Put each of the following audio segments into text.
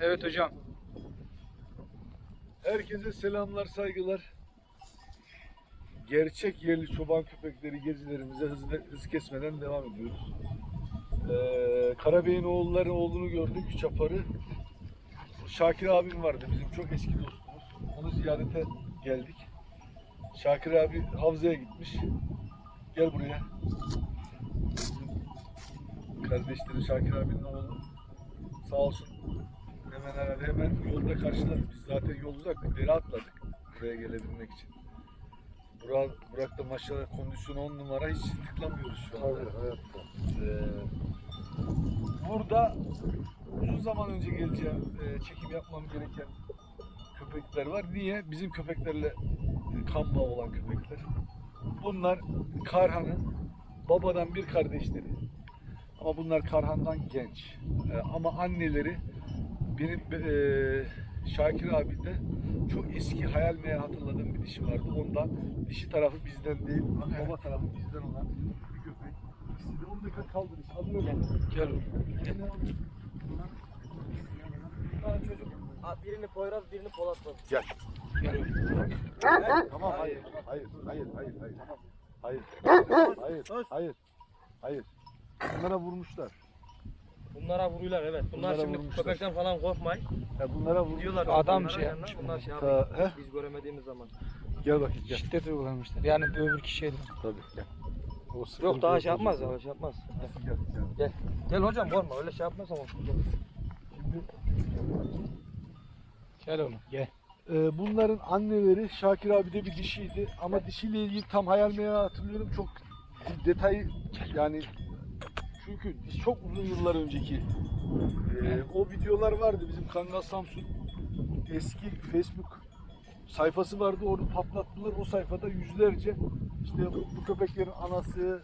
Evet hocam. Herkese selamlar, saygılar. Gerçek yerli çoban köpekleri gezilerimize hız, hız kesmeden devam ediyoruz. Ee, Karabey'in oğulları oğlunu gördük, Çapar'ı. Şakir abim vardı, bizim çok eski dostumuz. Onu ziyarete geldik. Şakir abi Havza'ya gitmiş. Gel buraya. Kardeşleri Şakir abinin oğlu. Sağ olsun. Hemen herhalde hemen yolda karşıladık. Biz zaten yol uzak. Deri atladık buraya gelebilmek için. Burak, Burak da maşallah kondisyonu 10 numara hiç tıklamıyoruz şu anda. Ee, burada uzun zaman önce geleceğim, e, çekim yapmam gereken köpekler var. Niye? Bizim köpeklerle e, kan bağı olan köpekler. Bunlar Karhan'ın babadan bir kardeşleri. Ama bunlar Karhan'dan genç. E, ama anneleri benim e, Şakir abi de çok eski hayal meyal hatırladığım bir dişi vardı. Ondan dişi tarafı bizden değil, baba tarafı bizden olan bir köpek. İkisi de 10 dakika kaldı. Alıyor lan. Gel. çocuk birini Poyraz birini Polat var. Gel. Tamam hayır. Hayır. Hayır. Hayır. Hayır. Hayır. Hayır. Hayır. Hayır. Bunlara vurmuşlar. Bunlara vuruyorlar evet. Bunlar Bunlara şimdi vurmuşlar. köpekten falan korkmayın. Ya bunlara vurmuşlar. Diyorlar. Adam bunların şey yanına, yapmış Bunlar şey Ta- yapıyor. he? Biz göremediğimiz zaman. Gel bakayım gel. Şiddet uygulamışlar. Yani öbür kişiye de. Tabii gel. O Yok daha şey yapmaz ya şey yapmaz. Gel, gel. Gel hocam korkma öyle şey yapmazsan olur. Gel oğlum gel. Ee, bunların anneleri Şakir abi de bir dişiydi ama dişiyle ilgili tam hayal meyal hatırlıyorum çok detayı yani çünkü çok uzun yıllar önceki ee, o videolar vardı bizim Kangal Samsun eski Facebook sayfası vardı orada patlattılar o sayfada yüzlerce işte bu, bu köpeklerin anası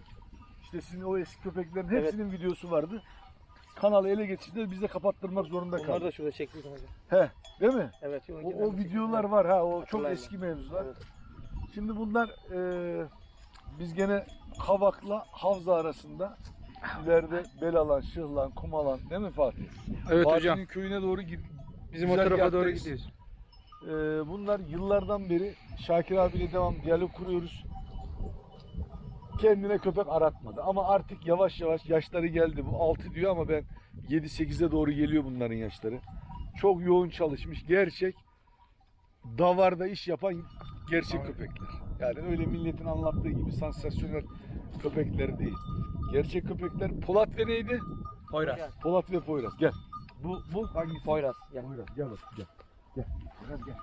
işte sizin o eski köpeklerin hepsinin videosu vardı. Kanalı ele geçirdiler biz de kapattırmak zorunda kaldık. da şurada çektik hocam. He, değil mi? Evet. O, o videolar var ha o çok Hatırlayın. eski mevzular. Evet. Şimdi bunlar e, biz gene Kavak'la Havza arasında ileride Belalan, Şıhlan, Kumalan değil mi Fatih? Evet Fatih'in hocam. köyüne doğru gid Bizim o tarafa doğru gidiyoruz. E, bunlar yıllardan beri Şakir abiyle devam diyalog kuruyoruz. Kendine köpek aratmadı ama artık yavaş yavaş yaşları geldi. Bu 6 diyor ama ben 7-8'e doğru geliyor bunların yaşları. Çok yoğun çalışmış. Gerçek davarda iş yapan gerçek köpekler. Yani öyle milletin anlattığı gibi sansasyonel köpekler değil. Gerçek köpekler Polat ve neydi? Poyraz. Polat ve Poyraz. Gel. Bu bu hangisi? Poyraz. Gel. Poyraz. Gel bak gel. Gel. Gel gel.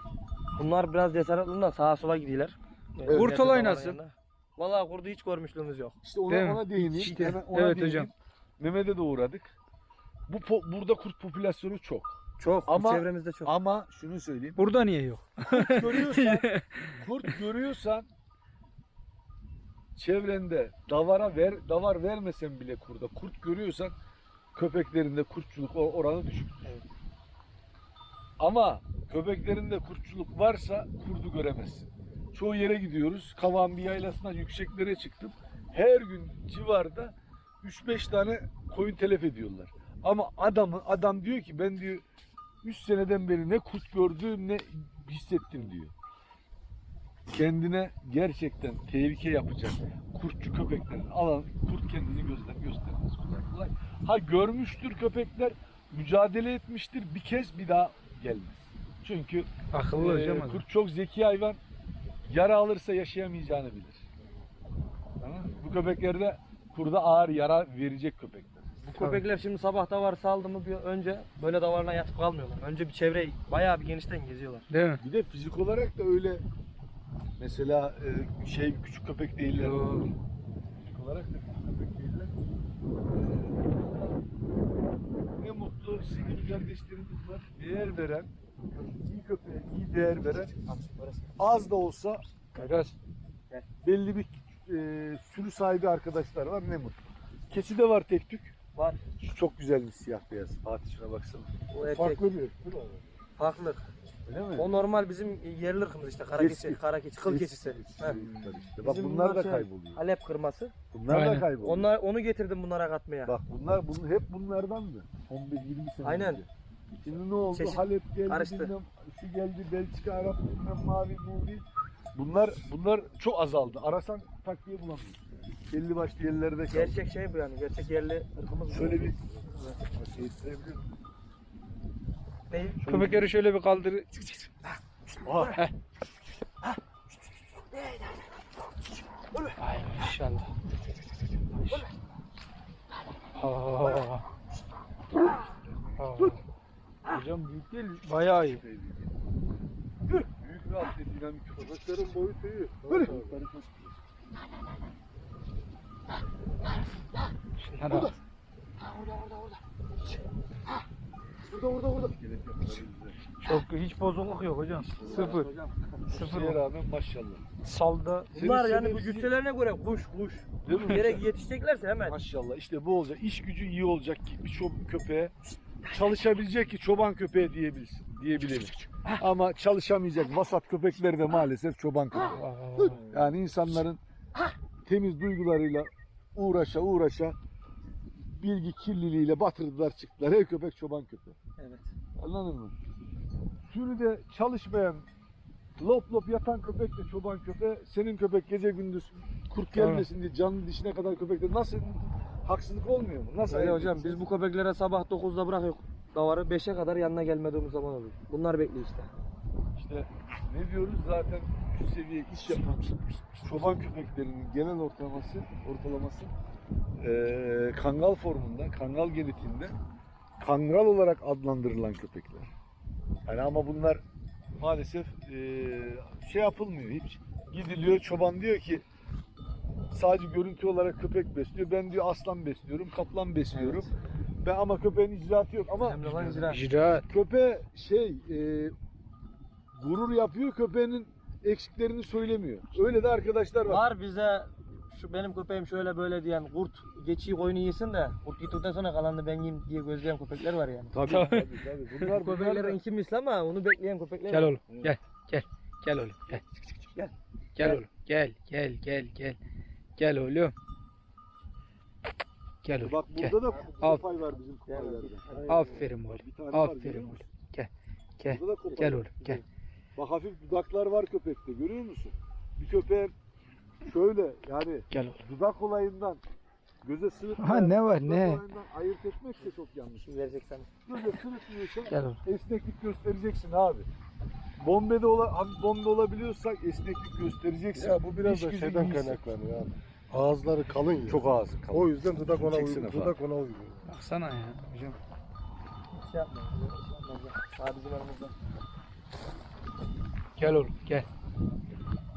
Bunlar biraz cesaretlerinden sağa sola gidiyorlar. Evet. Kurt olay nasıl? Vallahi kurdu hiç görmüşlüğümüz yok. İşte ona, Değil mi? ona değineyim. İşte, Hemen ona evet değineyim. hocam. Mehmet'e de uğradık. Bu burada kurt popülasyonu çok. Çok. Ama- çevremizde çok. Ama şunu söyleyeyim. Burada niye yok? Kurt görüyorsan, kurt görüyorsan çevrende davara ver, davar vermesen bile kurda kurt görüyorsan köpeklerinde kurtçuluk oranı düşük. Evet. Ama köpeklerinde kurtçuluk varsa kurdu göremezsin. Çoğu yere gidiyoruz. Kavan bir yaylasına yükseklere çıktım. Her gün civarda 3-5 tane koyun telef ediyorlar. Ama adamı adam diyor ki ben diyor 3 seneden beri ne kurt gördüm ne hissettim diyor. Kendine gerçekten tehlike yapacak kurtçu köpeklerin alan kurt kendini gözler göstermez kolay kolay. Ha görmüştür köpekler, mücadele etmiştir bir kez bir daha gelmez. Çünkü Akıllı ee, hocam. kurt çok zeki hayvan. Yara alırsa yaşayamayacağını bilir. Tamam mı? Bu köpeklerde kurda ağır yara verecek köpekler. Bu köpekler şimdi sabah davar saldı mı bir önce böyle davarla yatıp kalmıyorlar. Önce bir çevreyi bayağı bir genişten geziyorlar. Değil mi? Bir de fizik olarak da öyle mesela e, şey küçük köpek değiller. Yo. Fizik olarak da küçük köpek değiller. Ee, Ne mutlu sevgili kardeşlerimiz var. Değer veren, iyi köpeğe iyi değer veren az da olsa Poyraz. belli bir e, sürü sahibi arkadaşlar var ne mutlu. Keçi de var tek tük. Var. Şu çok güzelmiş siyah beyaz. Fatih şuna baksana. O erkek. Farklı bir ırk, Farklı. Öyle mi? O normal bizim yerli ırkımız işte kara Eski. keçi, kara keçi, kıl Eski- keçisi. eski Heh. ırklar işte. Bak Bizim bunlar da şey, kayboluyor. Halep kırması. Bunlar da Aynen. kayboluyor. Onlar onu getirdim bunlara katmaya. Bak bunlar bunu hep bunlardandı. 15-20 sene Aynen. önce. Şimdi ne oldu? Çeşit Halep geldi, karıştı. bilmem, şu geldi, Belçika, Arap, bilmem mavi, mavi. Bunlar bunlar çok azaldı. Arasan takviye bulamıyorsun. Belli başlı yerlerde kaldı. Gerçek şey bu yani. Gerçek yerli ırkımız bu. Şöyle bir şey isteyebiliyor musun? Değil. Köpekleri şöyle bir kaldır. Aha. Ay maşallah. Aa. Aa. Hocam büyük değil, bayağı iyi. Büyük atlet dinamik. Köpeklerin boyutu iyi. Şunlara bak. Burada burada burada. Çok hiç bozukluk yok hocam. Sıfır. Sıfır. Şeye rağmen maşallah. Salda Bunlar Senin yani bu güçlerine göre kuş kuş. Değil mi? Yere yetişeceklerse hemen. Maşallah işte bu olacak. İş gücü iyi olacak ki bir çoban köpeğe çalışabilecek ki çoban köpeği diyebilsin, diyebilelim. Ama çalışamayacak vasat köpekler de maalesef çoban köpeği. Yani insanların temiz duygularıyla uğraşa uğraşa bilgi kirliliğiyle batırdılar çıktılar. Her köpek çoban köpeği. Evet. Anladın mı? Sürüde çalışmayan lop lop yatan köpek de çoban köpeği. Senin köpek gece gündüz kurt gelmesin diye canlı dişine kadar köpekte nasıl haksızlık olmuyor mu? Nasıl? Öyle ayıp hocam biz bu köpeklere sabah 9'da bırakıyoruz. Davarı 5'e kadar yanına gelmediğimiz zaman oluyor. Bunlar bekliyor işte. İşte ne diyoruz zaten üst seviye iş yapan çoban köpeklerinin genel ortalaması ortalaması eee, kangal formunda, kangal genetiğinde kangal olarak adlandırılan köpekler. Yani ama bunlar maalesef eee, şey yapılmıyor hiç. Gidiliyor çoban diyor ki sadece görüntü olarak köpek besliyor. Ben diyor aslan besliyorum, kaplan besliyorum. Ben ama köpeğin icraatı yok ama Hem de lan icra. İcra köpeğe şey e, gurur yapıyor köpeğinin eksiklerini söylemiyor. Öyle de arkadaşlar var. Var bize şu benim köpeğim şöyle böyle diyen kurt geçiyi koyunu yesin de kurt gittikten sonra kalanını ben yiyeyim diye gözleyen köpekler var yani. Tabii tabii tabii. Bunlar, Bu bunlar köpeklerin iki misli ama onu bekleyen köpekler Gel var. oğlum gel gel gel oğlum gel. Gel. Gel oğlum gel gel gel gel. Gel oğlum. Gel oğlum Bak gel. burada da Al. kopay var bizim kopaylarda. Aferin oğlum. Aferin oğlum. Gel. Gel. Burada da kopay Gel oğlum gel. Bak hafif dudaklar var köpekte görüyor musun? Bir köpeğin şöyle yani Gel dudak olayından göze sırıtmayan Ha, ne var, dudak ne? olayından ayırt etmek de çok yanlış. Şimdi vereceksen. Göze sırıtmıyorsa Gel oğlum. esneklik göstereceksin abi. Bombede ola, abi bombe olabiliyorsak esneklik göstereceksin. Ya bu biraz İş da gücü şeyden iyiyse. kaynaklanıyor abi. Ağızları kalın ya. Çok ağzı kalın. O yüzden dudak ona Çeksene uyuyor. falan. Dudak ona uyuyor. Baksana ya hocam. Hiç şey yapmayın. Daha bizim aramızda. Gel oğlum gel.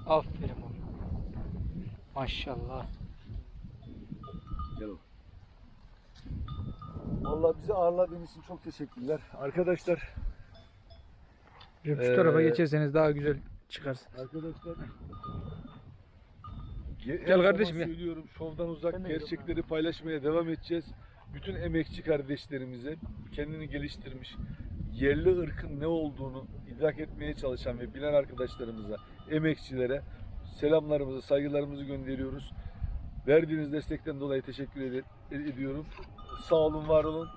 Aferin Maşallah. Vallahi bizi ağırladığınız için çok teşekkürler. Arkadaşlar, şu Ee, tarafa geçerseniz daha güzel çıkarsın. arkadaşlar. Gel zaman kardeşim, gel. Söylüyorum şovdan uzak gerçekleri paylaşmaya devam edeceğiz. Bütün emekçi kardeşlerimize kendini geliştirmiş yerli ırkın ne olduğunu idrak etmeye çalışan ve bilen arkadaşlarımıza, emekçilere selamlarımızı, saygılarımızı gönderiyoruz. Verdiğiniz destekten dolayı teşekkür ed- ediyorum. Sağ olun, var olun.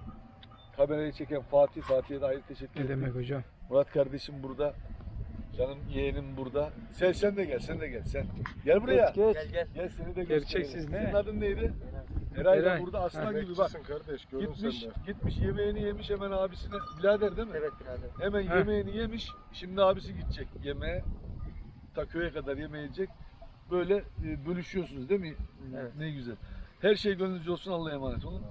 Kamerayı çeken Fatih, Fatih'e de ayrı teşekkür Ne ederim. demek hocam? Murat kardeşim burada. Canım yeğenim burada. Sen sen de gel, sen de gel sen. Gel buraya. Gel gel. Gel seni de Gerçeksiz ne? Senin adın neydi? Eray da burada aslan gibi bak. Kardeş. Gitmiş, sen de. gitmiş yemeğini yemiş hemen abisine. Birader değil mi? Evet birader. Hemen Ha. yemeğini yemiş. Şimdi abisi gidecek yemeğe. Ta köye kadar yemeğe yiyecek. Böyle e, bölüşüyorsunuz değil mi? Evet. Ne güzel. Her şey gönlünüzce olsun. Allah'a emanet olun.